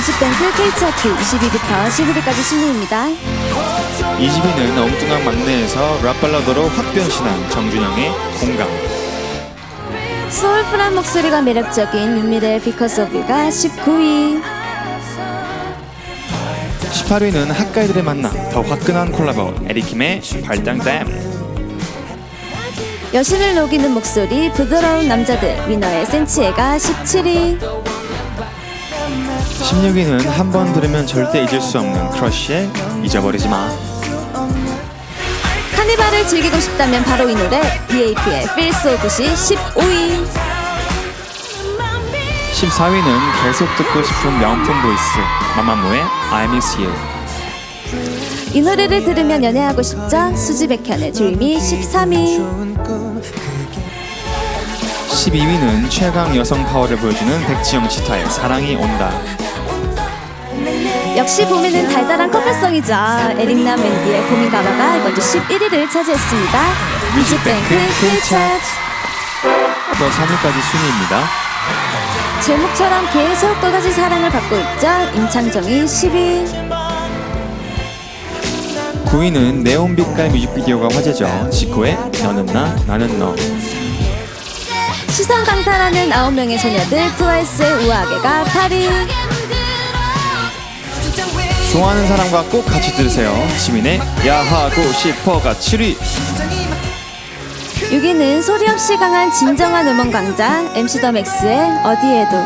뮤직뱅크 K차트 20위부터 11위까지 순위입니다. 20위는 엉뚱한 막내에서 랍발라더로 확 변신한 정준영의 공감. 소울풀한 목소리가 매력적인 윤미래의 of You가 19위. 18위는 학가이들의 만남, 더 화끈한 콜라보, 에리킴의 발당댐. 여신을 녹이는 목소리 부드러운 남자들 위너의 센치에가 17위. 16위는 한 번 들으면 절대 잊을 수 없는 크러쉬의 잊어버리지 마. 카니발을 즐기고 싶다면 바로 이 노래 BAP의 Feel So Good이 15위. 14위는 계속 듣고 싶은 명품 보이스, 마마무의 I Miss You. 이 노래를 들으면 연애하고 싶죠? 수지 백현의 Dream이 13위. 12위는 최강 여성 파워를 보여주는 백지영 치타의 사랑이 온다. 역시 봄에는 달달한 커플송이죠. 에릭나 맨디의 봄인 이번 주 11위를 차지했습니다. 뮤직뱅크 K차트. 더 3위까지 순위입니다. 제목처럼 계속 또다시 사랑을 받고 있죠. 임창정이 10위. 9위는 네온빛깔 뮤직비디오가 화제죠. 지코의 너는 나, 나는 너. 시선 강탈하는 9명의 소녀들 트와이스의 우아하게가 8위. 좋아하는 사람과 꼭 같이 들으세요. 지민의 야하고 싶어가 7위. 6위는 소리 없이 강한 진정한 음원 강자 MC 더 맥스의 어디에도.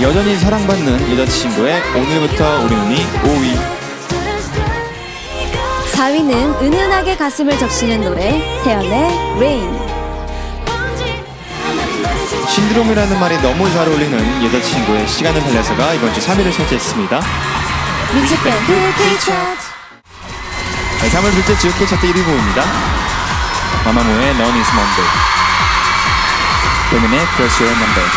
여전히 사랑받는 여자친구의 오늘부터 우리 눈이 5위. 4위는 은은하게 가슴을 적시는 노래 태연의 레인. 신드롬이라는 말이 너무 잘 어울리는 여자친구의 시간을 달려서가 이번 주 3위를 차지했습니다. 뮤직뱅크 K차트. 네, 3월 둘째 주 K차트 1위 곡입니다. 마마무의 None is Monday. 때문에 Press Your Number.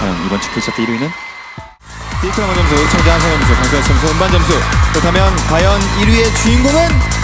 과연 이번 주 K차트 1위는? 디크라마 점수, 청자 한성 점수, 강수현 점수, 음반 점수. 그렇다면 과연 1위의 주인공은?